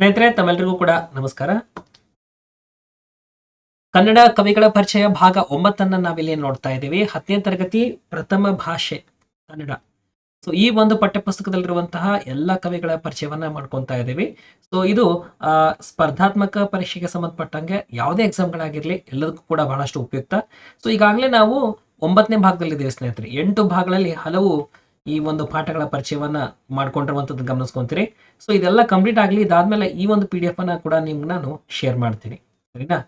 ಸ್ನೇಹಿತರೆ ತಮ್ಮೆಲ್ಲರಿಗೂ ಕೂಡ ನಮಸ್ಕಾರ. ಕನ್ನಡ ಕವಿಗಳ ಪರಿಚಯ ಭಾಗ ಒಂಬತ್ತನ್ನ ನಾವಿಲ್ಲಿ ನೋಡ್ತಾ ಇದ್ದೀವಿ. ಹತ್ತನೇ ತರಗತಿ ಪ್ರಥಮ ಭಾಷೆ ಕನ್ನಡ. ಸೊ ಈ ಒಂದು ಪಠ್ಯಪುಸ್ತಕದಲ್ಲಿರುವಂತಹ ಎಲ್ಲ ಕವಿಗಳ ಪರಿಚಯವನ್ನ ಮಾಡ್ಕೊತಾ ಇದ್ದೀವಿ. ಸೊ ಇದು ಆ, ಸ್ಪರ್ಧಾತ್ಮಕ ಪರೀಕ್ಷೆಗೆ ಸಂಬಂಧಪಟ್ಟಂಗೆ ಯಾವುದೇ ಎಕ್ಸಾಮ್ಗಳಾಗಿರ್ಲಿ ಎಲ್ಲದಕ್ಕೂ ಕೂಡ ಬಹಳಷ್ಟು ಉಪಯುಕ್ತ. ಸೊ ಈಗಾಗಲೇ ನಾವು ಒಂಬತ್ತನೇ ಭಾಗದಲ್ಲಿದ್ದೀವಿ ಸ್ನೇಹಿತರೆ. ಎಂಟು ಭಾಗಗಳಲ್ಲಿ ಹಲವು ಈ ಒಂದು ಪಾಠಗಳ ಪರಿಚಯವನ್ನ ಮಾಡ್ಕೊಂಡಿರುವಂಥದ್ದು ಗಮನಿಸ್ಕೊಂತೀರಿ. ಸೊ ಇದೆಲ್ಲ ಕಂಪ್ಲೀಟ್ ಆಗಲಿ, ಇದಾದ್ಮೇಲೆ ಈ ಒಂದು ಪಿ ಡಿ ಎಫ್ ಅನ್ನ ಕೂಡ ನಿಮ್ಗೆ ನಾನು ಶೇರ್ ಮಾಡ್ತೀನಿ. ಸರಿನಾ?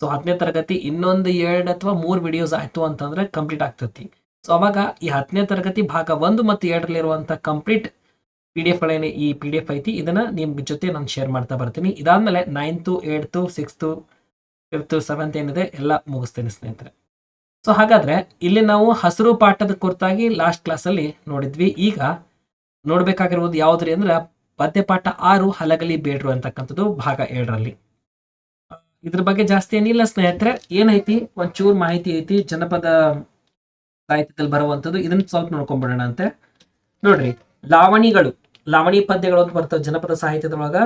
ಸೊ ಹತ್ತನೇ ತರಗತಿ ಇನ್ನೊಂದು ಎರಡು ಅಥವಾ ಮೂರು ವಿಡಿಯೋಸ್ ಆಯ್ತು ಅಂತಂದ್ರೆ ಕಂಪ್ಲೀಟ್ ಆಗ್ತತಿ. ಸೊ ಅವಾಗ ಈ ಹತ್ತನೇ ತರಗತಿ ಭಾಗ ಒಂದು ಮತ್ತು ಎರಡರಲ್ಲಿರುವಂಥ ಕಂಪ್ಲೀಟ್ ಪಿ ಡಿ ಎಫ್ಗಳೇನೆ ಈ ಪಿ ಡಿ ಎಫ್ ಐತಿ. ಇದನ್ನ ನಿಮ್ಮ ಜೊತೆ ನಾನು ಶೇರ್ ಮಾಡ್ತಾ ಬರ್ತೀನಿ. ಇದಾದ್ಮೇಲೆ ninth eighth sixth fifth seventh ಏನಿದೆ, ಎಲ್ಲ ಮುಗಿಸ್ತೇನೆ ಸ್ನೇಹಿತರೆ. ಸೊ ಹಾಗಾದ್ರೆ ಇಲ್ಲಿ ನಾವು ಹಸಿರು ಪಾಠದ ಕುರಿತಾಗಿ ಲಾಸ್ಟ್ ಕ್ಲಾಸಲ್ಲಿ ನೋಡಿದ್ವಿ. ಈಗ ನೋಡ್ಬೇಕಾಗಿರುವುದು ಯಾವ್ದ್ರಿ ಅಂದ್ರೆ ಪದ್ಯಪಾಠ ಆರು ಹಲಗಲಿ ಬೇಡ್ರು ಅಂತಕ್ಕಂಥದ್ದು ಭಾಗ ಏಳರಲ್ಲಿ. ಇದ್ರ ಬಗ್ಗೆ ಜಾಸ್ತಿ ಏನಿಲ್ಲ ಸ್ನೇಹಿತರೆ, ಏನೈತಿ? ಒಂಚೂರು ಮಾಹಿತಿ ಐತಿ, ಜನಪದ ಸಾಹಿತ್ಯದಲ್ಲಿ ಬರುವಂಥದ್ದು. ಇದನ್ನ ಸ್ವಲ್ಪ ನೋಡ್ಕೊಂಡ್ಬಿಡೋಣ ಅಂತೆ ನೋಡ್ರಿ, ಲಾವಣಿಗಳು, ಲಾವಣಿ ಪದ್ಯಗಳು ಅಂತ ಬರ್ತವೆ ಜನಪದ ಸಾಹಿತ್ಯದೊಳಗ.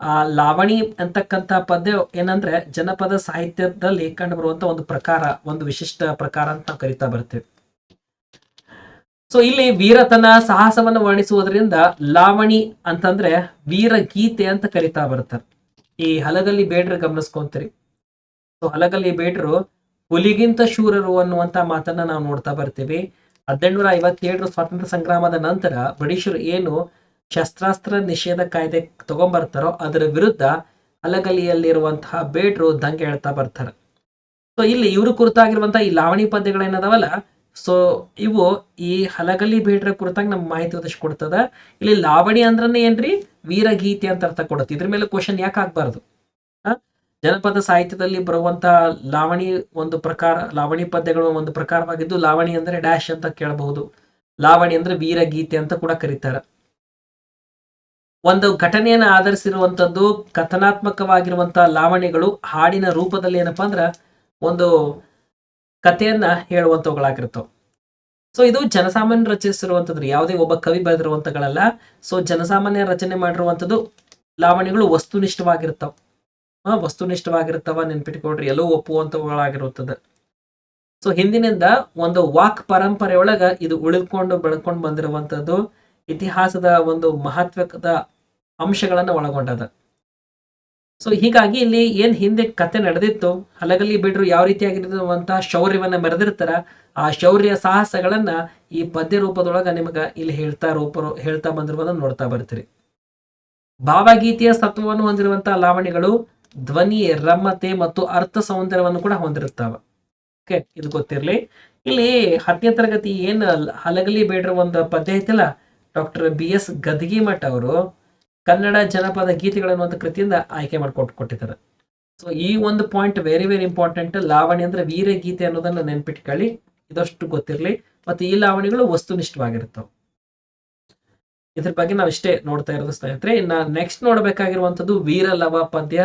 ಆ, ಲಾವಣಿ ಅಂತಕ್ಕಂಥ ಪದ್ಯ ಏನಂದ್ರೆ ಜನಪದ ಸಾಹಿತ್ಯದಲ್ಲಿ ಕಂಡು ಬರುವಂತ ಒಂದು ಪ್ರಕಾರ, ಒಂದು ವಿಶಿಷ್ಟ ಪ್ರಕಾರ ಅಂತ ನಾವು ಕರಿತಾ ಬರ್ತೇವೆ. ಸೊ ಇಲ್ಲಿ ವೀರತನ ಸಾಹಸವನ್ನು ವರ್ಣಿಸುವುದರಿಂದ ಲಾವಣಿ ಅಂತಂದ್ರೆ ವೀರ ಗೀತೆ ಅಂತ ಕರಿತಾ ಬರ್ತಾರೆ. ಈ ಹಲಗಲ್ಲಿ ಬೇಡ್ರ ಗಮನಿಸ್ಕೊಂತೀರಿ. ಸೊ ಹಲಗಲ್ಲಿ ಬೇಡ್ರು ಹುಲಿಗಿಂತ ಶೂರರು ಅನ್ನುವಂತ ಮಾತನ್ನ ನಾವು ನೋಡ್ತಾ ಬರ್ತೀವಿ. ಹದಿನೆಂಟುನೂರ ಐವತ್ತೇಳರ ಸ್ವಾತಂತ್ರ್ಯ ಸಂಗ್ರಾಮದ ನಂತರ ಬ್ರಿಟಿಷರು ಏನು ಶಸ್ತ್ರಾಸ್ತ್ರ ನಿಷೇಧ ಕಾಯ್ದೆ ತಗೊಂಡ್ಬರ್ತಾರೋ ಅದರ ವಿರುದ್ಧ ಅಲಗಲಿಯಲ್ಲಿರುವಂತಹ ಬೇಡ್ರು ದಂಗೆ ಹೇಳ್ತಾ ಬರ್ತಾರೆ. ಸೊ ಇಲ್ಲಿ ಇವರು ಕುರಿತಾಗಿರುವಂತಹ ಈ ಲಾವಣಿ ಪದ್ಯಗಳೇನದಾವಲ್ಲ ಸೊ ಇವು ಈ ಹಲಗಲಿ ಬೇಡ್ರ ಕುರಿತಾಗಿ ನಮ್ಗೆ ಮಾಹಿತಿ ಒದಗಿಸಿ ಕೊಡ್ತದ. ಇಲ್ಲಿ ಲಾವಣಿ ಅಂದ್ರನೇ ಏನ್ರಿ? ವೀರಗೀತೆ ಅಂತ ಅರ್ಥ ಕೊಡುತ್ತೆ. ಇದ್ರ ಮೇಲೆ ಕ್ವಶನ್ ಯಾಕೆ ಆಗ್ಬಾರ್ದು? ಜನಪದ ಸಾಹಿತ್ಯದಲ್ಲಿ ಬರುವಂತ ಲಾವಣಿ ಒಂದು ಪ್ರಕಾರ, ಲಾವಣಿ ಪದ್ಯಗಳು ಒಂದು ಪ್ರಕಾರವಾಗಿದ್ದು ಲಾವಣಿ ಅಂದ್ರೆ ಡ್ಯಾಶ್ ಅಂತ ಕೇಳಬಹುದು. ಲಾವಣಿ ಅಂದ್ರೆ ವೀರಗೀತೆ ಅಂತ ಕೂಡ ಕರೀತಾರೆ. ಒಂದು ಘಟನೆಯನ್ನು ಆಧರಿಸಿರುವಂಥದ್ದು ಕಥನಾತ್ಮಕವಾಗಿರುವಂತಹ ಲಾವಣಿಗಳು ಹಾಡಿನ ರೂಪದಲ್ಲಿ ಏನಪ್ಪಾ ಅಂದ್ರ ಒಂದು ಕಥೆಯನ್ನ ಹೇಳುವಂಥವುಗಳಾಗಿರ್ತವೆ ಸೊ ಇದು ಜನಸಾಮಾನ್ಯ ರಚಿಸಿರುವಂಥದ್ರು ಯಾವುದೇ ಒಬ್ಬ ಕವಿ ಬರೆದಿರುವಂಥಗಳಲ್ಲ. ಸೊ ಜನಸಾಮಾನ್ಯ ರಚನೆ ಮಾಡಿರುವಂಥದ್ದು ಲಾವಣಿಗಳು ವಸ್ತುನಿಷ್ಠವಾಗಿರ್ತಾವ ಆ, ವಸ್ತುನಿಷ್ಠವಾಗಿರ್ತಾವ ನೆನ್ಪಿಟ್ಕೊಡ್ರಿ ಎಲ್ಲೋ ಒಪ್ಪುವಂಥವುಗಳಾಗಿರುತ್ತದೆ ಸೊ ಹಿಂದಿನಿಂದ ಒಂದು ವಾಕ್ ಪರಂಪರೆಯೊಳಗ ಇದು ಉಳಿದುಕೊಂಡು ಬೆಳ್ಕೊಂಡು ಬಂದಿರುವಂತದ್ದು ಇತಿಹಾಸದ ಒಂದು ಮಹತ್ವದ ಅಂಶಗಳನ್ನು ಒಳಗೊಂಡದ. ಸೊ ಹೀಗಾಗಿ ಇಲ್ಲಿ ಏನ್ ಹಿಂದೆ ಕತೆ ನಡೆದಿತ್ತು ಹಲಗಲಿ ಬಿಡ್ರು ಯಾವ ರೀತಿಯಾಗಿರುವಂತಹ ಶೌರ್ಯವನ್ನ ಮೆರೆದಿರ್ತಾರ, ಆ ಶೌರ್ಯ ಸಾಹಸಗಳನ್ನ ಈ ಪದ್ಯ ರೂಪದೊಳಗ ನಿಮಗ ಇಲ್ಲಿ ಹೇಳ್ತಾ ರೂಪ, ಹೇಳ್ತಾ ಬಂದಿರುವುದನ್ನು ನೋಡ್ತಾ ಬರ್ತೀರಿ. ಭಾವಗೀತೆಯ ಸತ್ವವನ್ನು ಹೊಂದಿರುವಂತಹ ಲಾವಣಿಗಳು ಧ್ವನಿ ರಮತೆ ಮತ್ತು ಅರ್ಥ ಸೌಂದರ್ಯವನ್ನು ಕೂಡ ಹೊಂದಿರುತ್ತಾವ. ಓಕೆ ಇದು ಗೊತ್ತಿರ್ಲಿ. ಇಲ್ಲಿ ಹತ್ತನೇ ತರಗತಿ ಏನ್ ಹಲಗಲಿ ಬೇಡ್ರ ಒಂದು ಪದ್ಯ ಐತಿಲ್ಲ ಡಾಕ್ಟರ್ ಬಿ ಎಸ್ ಗದಗಿಮಠ ಅವರು ಕನ್ನಡ ಜನಪದ ಗೀತೆಗಳು ಅನ್ನುವಂಥ ಕೃತಿಯಿಂದ ಆಯ್ಕೆ ಮಾಡಿಕೊಟ್ಟು ಕೊಟ್ಟಿದ್ದಾರೆ ಸೊ ಈ ಒಂದು ಪಾಯಿಂಟ್ ವೆರಿ ವೆರಿ ಇಂಪಾರ್ಟೆಂಟ್ ಲಾವಣಿ ಅಂದ್ರೆ ವೀರ ಗೀತೆ ಅನ್ನೋದನ್ನ ನೆನ್ಪಿಟ್ಕೊಳ್ಳಿ ಇದಷ್ಟು ಗೊತ್ತಿರಲಿ, ಮತ್ತೆ ಈ ಲಾವಣಿಗಳು ವಸ್ತುನಿಷ್ಠವಾಗಿರ್ತವೆ ಇದ್ರ ಬಗ್ಗೆ ನಾವು ಇಷ್ಟೇ ನೋಡ್ತಾ ಇರೋದು ಸ್ನೇಹಿತರೆ, ಇನ್ನು ನೆಕ್ಸ್ಟ್ ನೋಡಬೇಕಾಗಿರುವಂತದ್ದು ವೀರಲವ ಪದ್ಯ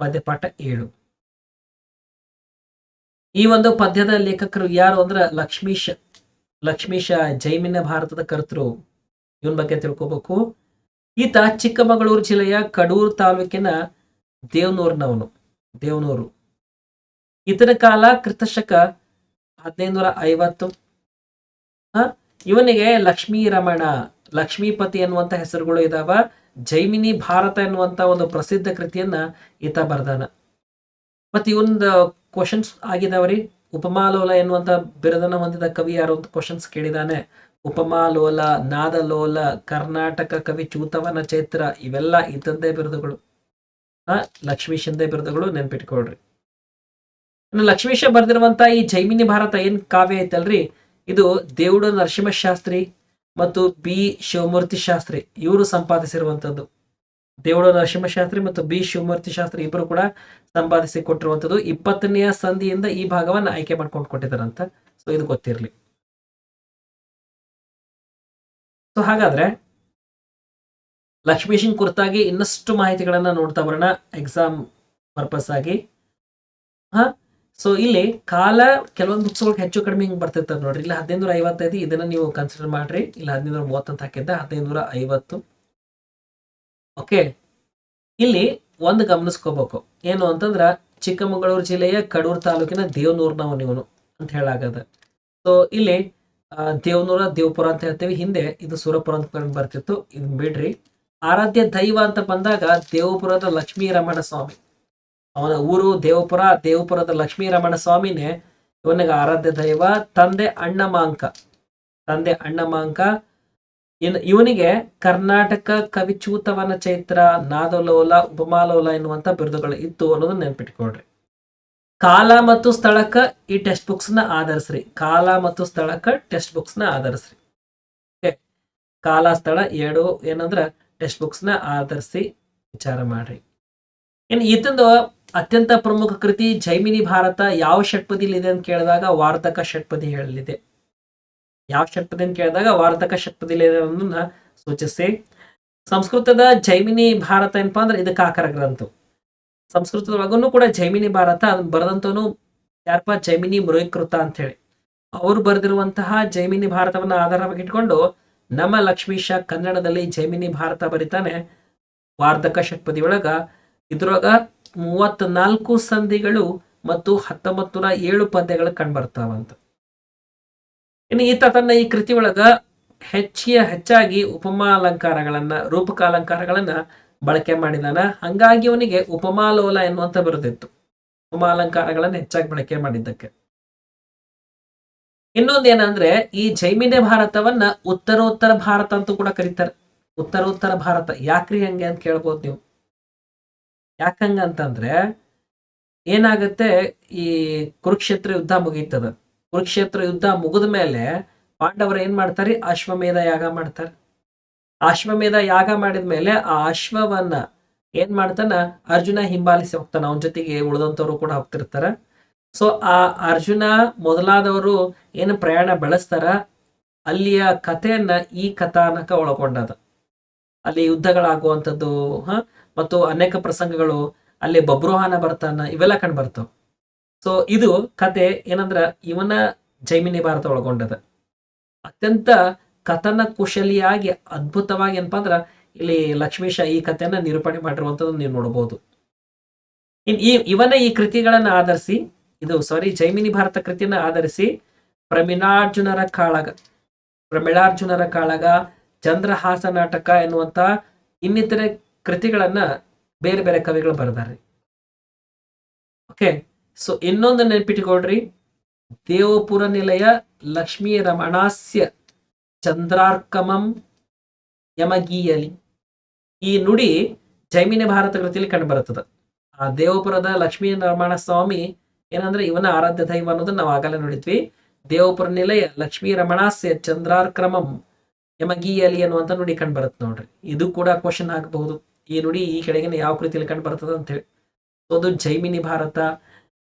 ಪದ್ಯಪಾಠ ಏಳು. ಈ ಒಂದು ಪದ್ಯದ ಲೇಖಕರು ಯಾರು ಅಂದ್ರೆ ಲಕ್ಷ್ಮೀಶ ಲಕ್ಷ್ಮೀಶ ಜೈಮಿನ ಭಾರತದ ಕರ್ತೃ ಇವನ್ ಬಗ್ಗೆ ತಿಳ್ಕೊಬೇಕು. ಈತ ಚಿಕ್ಕಮಗಳೂರು ಜಿಲ್ಲೆಯ ಕಡೂರು ತಾಲೂಕಿನ ದೇವನೂರಿನವನು, ದೇವನೂರು. ಈತನ ಕಾಲ ಕೃತಶಕ ಹದಿನೈದುನೂರ ಐವತ್ತು? ಇವನಿಗೆ ಲಕ್ಷ್ಮೀ ರಮಣ, ಲಕ್ಷ್ಮೀಪತಿ ಎನ್ನುವಂತ ಹೆಸರುಗಳು ಇದಾವ. ಜೈಮಿನಿ ಭಾರತ ಎನ್ನುವಂತ ಒಂದು ಪ್ರಸಿದ್ಧ ಕೃತಿಯನ್ನ ಈತ ಬರ್ದಾನ. ಮತ್ತು ಇವೊಂದು ಕ್ವಶನ್ಸ್ ಆಗಿದಾವ್ರಿ ಉಪಮಾಲೋಲ ಎನ್ನುವಂತ ಬಿರುದನ್ನು ಹೊಂದಿದ ಕವಿ ಯಾರು ಅಂತ ಕ್ವಶನ್ಸ್ ಕೇಳಿದಾನೆ. ಉಪಮಾಲೋಲ, ನಾದಲೋಲ, ಕರ್ನಾಟಕ ಕವಿ ಚೂತವನ ಚೈತ್ರ ಇವೆಲ್ಲ ಇದ್ದಂದೇ ಬಿರುದುಗಳು. ಆ ಲಕ್ಷ್ಮೀಶಂದೇ ಬಿರುದುಗಳು ನೆನ್ಪಿಟ್ಕೊಳ್ರಿ. ಲಕ್ಷ್ಮೀಶ ಬರೆದಿರುವಂತ ಈ ಜೈಮಿನಿ ಭಾರತ ಏನ್ ಕಾವ್ಯ ಐತಲ್ರಿ? ಇದು ದೇವುಡು ನರಸಿಂಹಶಾಸ್ತ್ರಿ ಮತ್ತು ಬಿ ಶಿವಮೂರ್ತಿ ಶಾಸ್ತ್ರಿ. ಇವರು ಸಂಪಾದಿಸಿರುವಂತದ್ದು ದೇವುಡು ನರಸಿಂಹಶಾಸ್ತ್ರಿ ಮತ್ತು ಬಿ ಶಿವಮೂರ್ತಿ ಶಾಸ್ತ್ರಿ ಇಬ್ಬರು ಕೂಡ ಸಂಪಾದಿಸಿ ಕೊಟ್ಟಿರುವಂತದ್ದು ಇಪ್ಪತ್ತನೆಯ ಸಂಧಿಯಿಂದ ಈ ಭಾಗವನ್ನು ಆಯ್ಕೆ ಮಾಡ್ಕೊಂಡು ಕೊಟ್ಟಿದ್ದಾರಂತ. ಸೊ ಇದು ಗೊತ್ತಿರಲಿ. ಸೊ ಹಾಗಾದ್ರೆ ಸಿಂಗ್ ಕುರಿತಾಗಿ ಇನ್ನಷ್ಟು ಮಾಹಿತಿಗಳನ್ನ ನೋಡ್ತಾ ಬರೋಣ ಎಕ್ಸಾಮ್ ಪರ್ಪಸ್ ಆಗಿ. ಹಾ? ಸೊ ಇಲ್ಲಿ ಕಾಲ ಕೆಲವೊಂದು ಬುಕ್ಸ್ಗಳಿಗೆ ಹೆಚ್ಚು ಕಡಿಮೆ ಹಿಂಗೆ ಬರ್ತಿರ್ತದೆ ನೋಡ್ರಿ. ಇಲ್ಲ ಹದಿನೈದು ಐವತ್ತೈದು ಇದನ್ನ ನೀವು ಕನ್ಸಿಡರ್ ಮಾಡ್ರಿ. ಇಲ್ಲಿ ಹದಿನೈದುನೂರ ಮೂವತ್ತಂತ ಹಾಕಿದ್ದೆ ಹದಿನೈದುನೂರ ಐವತ್ತು ಓಕೆ ಇಲ್ಲಿ ಒಂದು ಗಮನಿಸ್ಕೋಬೇಕು. ಏನು ಅಂತಂದ್ರ, ಚಿಕ್ಕಮಗಳೂರು ಜಿಲ್ಲೆಯ ಕಡೂರು ತಾಲೂಕಿನ ದೇವನೂರ್ನವನಿವನು ಅಂತ ಹೇಳಾಗದ ಸೊ ಇಲ್ಲಿ ದೇವನೂರ, ದೇವಪುರ ಅಂತ ಹೇಳ್ತೇವೆ. ಹಿಂದೆ ಇದು ಸೂರಪುರ ಅಂತ ಬರ್ತಿತ್ತು. ಇದನ್ನ ಬಿಡ್ರಿ. ಆರಾಧ್ಯ ದೈವ ಅಂತ ಬಂದಾಗ ದೇವಪುರದ ಲಕ್ಷ್ಮೀ ರಮಣ ಸ್ವಾಮಿ. ಅವನ ಊರು ದೇವಪುರ. ದೇವಪುರದ ಲಕ್ಷ್ಮೀ ರಮಣ ಸ್ವಾಮಿನೇ ಇವನಿಗೆ ಆರಾಧ್ಯ ದೈವ, ತಂದೆ ಅಣ್ಣಮಾಂಕ. ತಂದೆ ಅಣ್ಣಮಾಂಕ. ಇನ್, ಇವನಿಗೆ ಕರ್ನಾಟಕ ಕವಿಚೂತವನ ಚೈತ್ರ, ನಾದಲೋಲ, ಉಪಮಾಲೋಲ ಎನ್ನುವಂತ ಬಿರುದುಗಳು ಇತ್ತು ಅನ್ನೋದನ್ನ ನೆನ್ಪಿಟ್ಕೊಳ್ರಿ. ಕಾಲ ಮತ್ತು ಸ್ಥಳಕ್ಕ ಈ ಟೆಕ್ಸ್ಟ್ ಬುಕ್ಸ್ನ ಆಧರಿಸ್ರಿ. ಕಾಲ ಮತ್ತು ಸ್ಥಳಕ್ಕ ಟೆಕ್ಸ್ಟ್ ಬುಕ್ಸ್ನ ಆಧರಿಸ್ರಿ. ಓಕೆ? ಕಾಲ, ಸ್ಥಳ, ಎರಡು ಏನಂದ್ರ ಟೆಕ್ಸ್ಟ್ ಬುಕ್ಸ್ನ ಆಧರಿಸಿ ವಿಚಾರ ಮಾಡ್ರಿ. ಇನ್ನು ಈತಂದು ಅತ್ಯಂತ ಪ್ರಮುಖ ಕೃತಿ ಜೈಮಿನಿ ಭಾರತ ಯಾವ ಷಟ್ಪದಿಲಿ ಇದೆ ಅಂತ ಕೇಳಿದಾಗ ವಾರ್ಧಕ ಷಟ್ಪದಿ ಹೇಳಲಿದೆ. ಯಾವ ಷಟ್ಪದಿ ಅಂತ ಕೇಳಿದಾಗ ವಾರ್ಧಕ ಷಟ್ಪದಿಲಿ ಇದೆ ಅನ್ನೋದನ್ನ ಸೂಚಿಸಿ. ಸಂಸ್ಕೃತದ ಜೈಮಿನಿ ಭಾರತ ಏನಪ್ಪಾ ಅಂದ್ರೆ ಇದಕ್ಕೆ ಆಕರ ಗ್ರಂಥ ಸಂಸ್ಕೃತದೊಳಗೂ ಕೂಡ ಜೈಮಿನಿ ಭಾರತ ಅದನ್ನ ಬರೆದಂತವನು ಯಾರಪ್ಪ? ಜೈಮಿನಿ ಮೃಗೀಕೃತ ಅಂತ ಹೇಳಿ ಅವರು ಬರೆದಿರುವಂತಹ ಜೈಮಿನಿ ಭಾರತವನ್ನು ಆಧಾರವಾಗಿ ಇಟ್ಕೊಂಡು ನಮ್ಮ ಲಕ್ಷ್ಮೀಶ ಕನ್ನಡದಲ್ಲಿ ಜೈಮಿನಿ ಭಾರತ ಬರಿತಾನೆ. ವಾರ್ಧಕ ಷಟ್ಪದಿ ಒಳಗ ಇದ್ರೊಳಗ ಮೂವತ್ನಾಲ್ಕು ಸಂಧಿಗಳು ಮತ್ತು ಹತ್ತೊಂಬತ್ತು ನೂರ ಏಳು ಪದ್ಯಗಳು ಕಂಡುಬರ್ತಾವಂತ. ಇನ್ನು ಈತ ತನ್ನ ಈ ಕೃತಿ ಒಳಗ ಹೆಚ್ಚಿಯ ಹೆಚ್ಚಾಗಿ ಉಪಮಾ ಅಲಂಕಾರಗಳನ್ನ ರೂಪಕಾಲಂಕಾರಗಳನ್ನ ಬಳಕೆ ಮಾಡಿದಾನ. ಹಂಗಾಗಿ ಅವನಿಗೆ ಉಪಮಾಲೋಲ ಎನ್ನುವಂತ ಬರುತ್ತಿತ್ತು. ಉಪಮಾ ಅಲಂಕಾರಗಳನ್ನ ಹೆಚ್ಚಾಗಿ ಬಳಕೆ ಮಾಡಿದ್ದಕ್ಕೆ. ಇನ್ನೊಂದೇನಂದ್ರೆ ಈ ಜೈಮಿನಿ ಭಾರತವನ್ನ ಉತ್ತರೋತ್ತರ ಭಾರತ ಅಂತ ಕೂಡ ಕರೀತಾರೆ. ಉತ್ತರೋತ್ತರ ಭಾರತ ಯಾಕ್ರಿ ಹಂಗೆ ಅಂತ ಕೇಳ್ಬೋದು ನೀವು. ಯಾಕಂಗ ಅಂತಂದ್ರೆ, ಏನಾಗತ್ತೆ, ಈ ಕುರುಕ್ಷೇತ್ರ ಯುದ್ಧ ಮುಗೀತದ. ಕುರುಕ್ಷೇತ್ರ ಯುದ್ಧ ಮುಗಿದ ಮೇಲೆ ಪಾಂಡವರು ಏನ್ ಮಾಡ್ತಾರೆ? ಅಶ್ವಮೇಧ ಯಾಗ ಮಾಡ್ತಾರೆ. ಅಶ್ವಮೇಧ ಯಾಗ ಮಾಡಿದ ಮೇಲೆ ಆ ಅಶ್ವವನ್ನ ಏನ್ ಮಾಡ್ತಾನ? ಅರ್ಜುನ ಹಿಂಬಾಲಿಸಿ ಹೋಗ್ತಾನ. ಅವನ ಜೊತೆಗೆ ಉಳಿದಂತವ್ರು ಕೂಡ ಹೋಗ್ತಿರ್ತಾರ. ಸೊ ಆ ಅರ್ಜುನ ಮೊದಲಾದವರು ಏನು ಪ್ರಯಾಣ ಬೆಳೆಸ್ತಾರ? ಅಲ್ಲಿಯ ಕಥೆಯನ್ನ ಈ ಕಥಾನಕ ಒಳಗೊಂಡದ. ಅಲ್ಲಿ ಯುದ್ಧಗಳಾಗುವಂಥದ್ದು, ಹ? ಮತ್ತು ಅನೇಕ ಪ್ರಸಂಗಗಳು, ಅಲ್ಲಿ ಬಬ್ರುಹಾನ ಬರ್ತಾನ, ಇವೆಲ್ಲ ಕಂಡು ಬರ್ತಾವ. ಸೊ ಇದು ಕತೆ ಏನಂದ್ರ ಇವನ ಜೈಮಿನಿ ಭಾರತ ಒಳಗೊಂಡದ. ಅತ್ಯಂತ ಕಥನ ಕುಶಲಿಯಾಗಿ, ಅದ್ಭುತವಾಗಿ ಏನಪ್ಪಾ ಅಂದ್ರ ಇಲ್ಲಿ ಲಕ್ಷ್ಮೀಶ ಈ ಕಥೆಯನ್ನ ನಿರೂಪಣೆ ಮಾಡಿರುವಂತದ್ದು ನೀವು ನೋಡಬಹುದು. ಇನ್ ಈ, ಇವನ ಈ ಕೃತಿಗಳನ್ನ ಆಧರಿಸಿ, ಇದು ಸಾರಿ ಜೈಮಿನಿ ಭಾರತ ಕೃತಿಯನ್ನ ಆಧರಿಸಿ, ಪ್ರಮಿಳಾರ್ಜುನರ ಕಾಳಗ ಪ್ರಮಿಳಾರ್ಜುನರ ಕಾಳಗ, ಚಂದ್ರಹಾಸ ನಾಟಕ ಎನ್ನುವಂತ ಇನ್ನಿತರೆ ಕೃತಿಗಳನ್ನ ಬೇರೆ ಬೇರೆ ಕವಿಗಳು ಬರೆದಾರೆ. ಓಕೆ ಸೊ ಇನ್ನೊಂದು ನೆನ್ಪಿಟ್ಕೊಳ್ರಿ, ದೇವಪುರ ನಿಲಯ ಲಕ್ಷ್ಮೀ ರಮಣಾಸ್ಯ. ಚಂದ್ರಾರ್ಕಮಂ ಯಮಗೀಯಲಿ. ಈ ನುಡಿ ಜೈಮಿನಿ ಭಾರತ ಕೃತಿಯಲ್ಲಿ ಕಂಡುಬರುತ್ತದೆ. ಆ ದೇವಪುರದ ಲಕ್ಷ್ಮೀ ರಮಣ ಸ್ವಾಮಿ ಏನಂದ್ರೆ ಇವನ ಆರಾಧ್ಯ ದೈವ ಅನ್ನೋದನ್ನ ನಾವು ಆಗಲೇ ನೋಡಿದ್ವಿ. ದೇವಪುರ ನಿಲಯ ಲಕ್ಷ್ಮೀ ರಮಣಾಸ್ಯ ಚಂದ್ರಾರ್ಕ್ರಮಂ ಯಮಗೀಯಲಿ ಅನ್ನುವಂಥ ನುಡಿ ಕಂಡು ಬರುತ್ತೆ ನೋಡ್ರಿ. ಇದು ಕೂಡ ಕ್ವಶನ್ ಆಗಬಹುದು. ಈ ನುಡಿ ಈ ಕೆಳಗಿನ ಯಾವ ಕೃತಿಯಲ್ಲಿ ಕಂಡು ಬರ್ತದೆ ಅಂತ ಹೇಳಿ. ಅದು ಜೈಮಿನಿ ಭಾರತ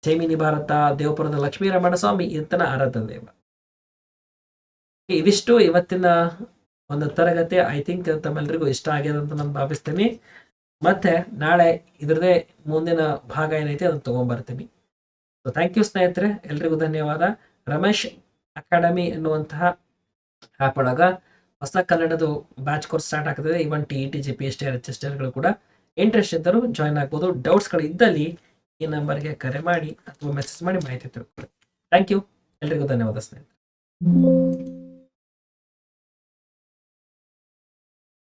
ಜೈಮಿನಿ ಭಾರತ, ದೇವಪುರದ ಲಕ್ಷ್ಮೀ ರಮಣ ಸ್ವಾಮಿ ಇಂತನ ಆರಾಧ್ಯ ದೈವ. ಇದಿಷ್ಟು ಇವತ್ತಿನ ಒಂದು ತರಗತಿ. ಐ ಥಿಂಕ್ ತಮ್ಮೆಲ್ಲರಿಗೂ ಇಷ್ಟ ಆಗ್ಯದ ಅಂತ ನಾನು ಭಾವಿಸ್ತೀನಿ. ಮತ್ತೆ ನಾಳೆ ಇದ್ರದೇ ಮುಂದಿನ ಭಾಗ ಏನೈತೆ ಅದನ್ನು ತಗೊಂಡ್ಬರ್ತೀನಿ ಸೊ ಥ್ಯಾಂಕ್ ಯು ಸ್ನೇಹಿತರೆ. ಎಲ್ರಿಗೂ ಧನ್ಯವಾದ. ರಮೇಶ್ ಅಕಾಡೆಮಿ ಎನ್ನುವಂತಹ ಆ್ಯಪ್ ಒಳಗ ಹೊಸ ಕನ್ನಡದ ಬ್ಯಾಚ್ ಕೋರ್ಸ್ ಸ್ಟಾರ್ಟ್ ಆಗ್ತದೆ. Even T E T G P S T R H S T ಆರ್ಗಳು ಕೂಡ ಇಂಟ್ರೆಸ್ಟ್ ಇದ್ದರು ಜಾಯ್ನ್ ಆಗ್ಬೋದು. ಡೌಟ್ಸ್ಗಳು ಇದ್ದಲ್ಲಿ ಈ ನಂಬರ್ಗೆ ಕರೆ ಮಾಡಿ ಅಥವಾ ಮೆಸೇಜ್ ಮಾಡಿ ಮಾಹಿತಿ ತಿಳ್ಕೊಳ್ಳಿ. ಥ್ಯಾಂಕ್ ಯು ಎಲ್ರಿಗೂ ಧನ್ಯವಾದ ಸ್ನೇಹಿತರೆ.